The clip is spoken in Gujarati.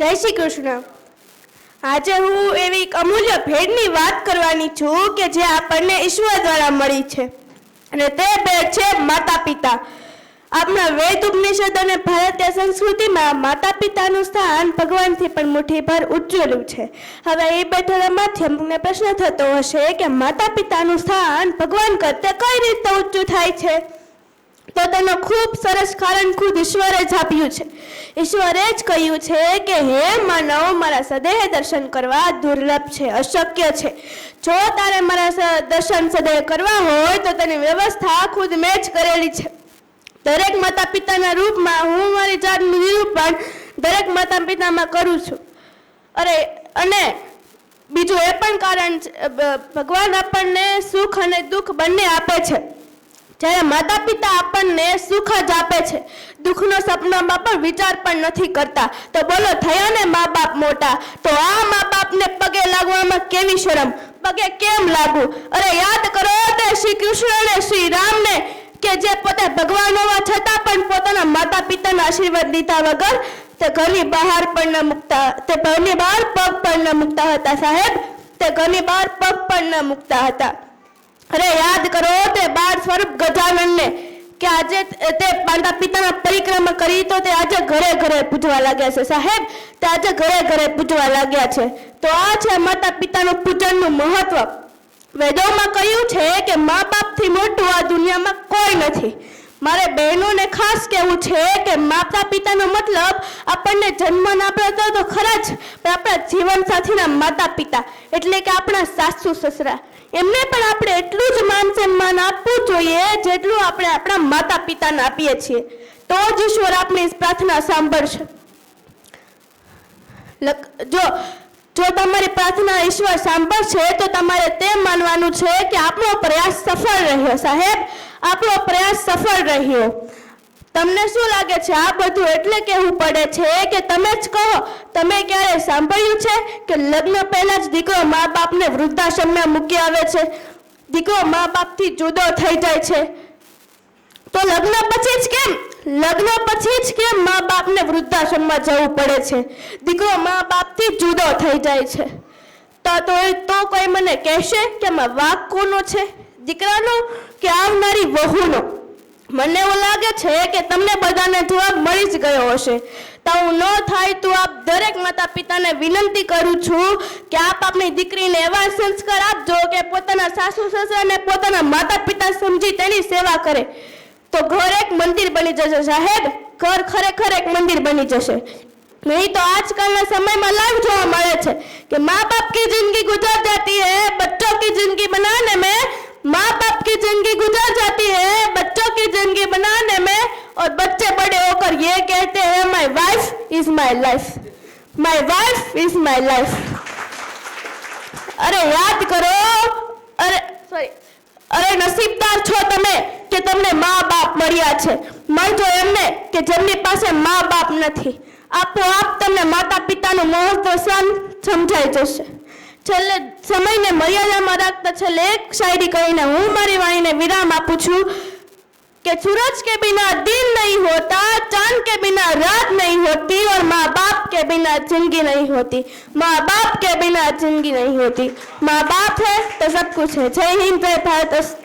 જય શ્રી કૃષ્ણ. આજે હું એવી એક અમૂલ્ય ભેટની વાત કરવાની છું કે જે આપણને ઈશ્વર દ્વારા મળી છે. અને તે ભેટ છે માતા પિતા આપણા વેદ ઉપનિષદ અને ભારતીય સંસ્કૃતિમાં માતા પિતાનું સ્થાન ભગવાનથી પણ મુઠ્ઠીભર ઉજ્જવલું છે. હવે એ બેઠાના માધ્યમને પ્રશ્ન થતો હશે કે માતા પિતાનું સ્થાન ભગવાન કરતે કઈ રીતે ઊંચું થાય છે? તો તેનો ખૂબ સરસ કારણ ખુદ ઈશ્વરે જ આપ્યું છે. ઈશ્વરે જ કહ્યું છે કે, હે માનવ, મારા સદેહ દર્શન કરવા દુર્લભ છે, અશક્ય છે. જો તારે મારા દર્શન સદેહ કરવા હોય, તો તેની વ્યવસ્થા ખુદ મેં જ કરેલી છે. દરેક માતા પિતાના રૂપમાં હું મારી જાતનું નિરૂપણ દરેક માતા પિતામાં કરું છું. અરે, અને બીજું એ પણ કારણ ભગવાન આપણને સુખ અને દુઃખ બંને આપે છે. જ્યારે માતા પિતા આપણને સુખ જ આપે છે. દુઃખનો સપનામાં પણ વિચાર પણ નથી કરતા. તો બોલો થયા ને મા બાપ મોટા? તો આ મા બાપને પગે લાગવામાં કેવી શરમ? પગે કેમ લાગવું? અરે યાદ કરો તે શ્રી કૃષ્ણ અને શ્રી રામને કે જે પોતે ભગવાન હોવા છતાં પણ પોતાના માતા પિતાના આશીર્વાદ લીધા વગર તે ઘરની બહાર પણ ન મૂકતા. તે ઘરની બહાર પગ પણ ન મૂકતા હતા સાહેબ. તે ઘરની બહાર પગ પણ ન મૂકતા હતા. અરે યાદ કરો તે બાળ સ્વરૂપ ગજાનનને કે આજે તે પાંડા પિતાના પરિક્રમા કરી તો તે આજે ઘરે ઘરે પૂજવા લાગ્યા છે. સાહેબ, તે આજે ઘરે ઘરે પૂજવા લાગ્યા છે. તો આ છે માતા પિતાનું પૂજનનું મહત્વ. વેદોમાં કહ્યું છે કે મા બાપથી મોટું આ દુનિયામાં કોઈ નથી. મારે બહેનોને ખાસ કહેવું છે કે માતા પિતાનો મતલબ આપણને જન્મ આપતા તો ખરા જ પણ આપણા જીવન સાથીના માતા પિતા એટલે કે આપણા સાસુ, સસરા. એમને પણ આપણે એટલું જ માન સન્માન આપવું જોઈએ જેટલું આપણે આપણા માતા પિતાને આપીએ છીએ. તો જ ઈશ્વર આપણી પ્રાર્થના સાંભળશે. જો જો તમારી પ્રાર્થના ઈશ્વર સાંભળશે તો તમારે તે માનવાનું છે કે આપણો પ્રયાસ સફળ રહ્યો સાહેબ આપણો પ્રયાસ સફળ રહ્યો. તમને શું લાગે છે? આ બધું એટલે કહેવું પડે છે કે તમે જ કહો. તમે ક્યારે સાંભળ્યું છે કે લગ્ન પહેલા જ દીકરો મા બાપને વૃદ્ધાશ્રમમાં મૂકી આવે છે? દીકરો મા બાપથી જુદો થઈ જાય છે. તો લગ્ન પછી જ કેમ? લગ્ન પછી જ કેમ મા બાપને વૃદ્ધાશ્રમમાં જવું પડે છે? દીકરો મા બાપથી જુદો થઈ જાય છે. તો તો કોઈ મને કહેશે કે આમાં વાક કોનો છે? દીકરાનો કે આવનારી વહુનો. મને એવું લાગે છે કે તમને બધાને જવાબ મળી જ ગયો હશે. તો હું ન થાય તો આપ દરેક માતા પિતાને વિનંતી કરું છું કે આપ આપની દીકરીને એવા સંસ્કાર આપજો કે પોતાના સાસુ સસરાને પોતાના માતા પિતા સમજી તેની સેવા કરે. તો ઘર એક મંદિર બની જશે. સાહેબ, ઘર ખરેખર એક મંદિર બની જશે. નહીં તો આજકાલના સમયમાં લાઈવ જોવા મળે છે કે મા બાપ કી જિંદગી ગુજર જતી હૈ, બચ્ચો કી જિંદગી બનાને મેં माँ बाप की जिंदगी गुजर जाती है बच्चों की जिंदगी बनाने में और बच्चे बड़े होकर ये कहते हैं my wife is my life my wife is my life અરે યાદ કરો અરે સોરી અરે નસીબદાર છો તમે કે તમને મા બાપ મળ્યા છે માનજો એમને કે જેમની પાસે મા બાપ નથી આપોઆપ તમને માતા પિતાનું મહત્વ સમ- સમજાઈ જશે છેલ્લે સમયને મર્યાદામાં રાખતા છેલ્લે એક શાયરી કહીને હું મારી વાણીને વિરામ આપું છું कि सूरज के बिना दिन नहीं होता चांद के बिना रात नहीं होती और माँ बाप के बिना जिंदगी नहीं होती माँ बाप के बिना जिंदगी नहीं होती माँ बाप है तो सब कुछ है जय हिंद जय भारत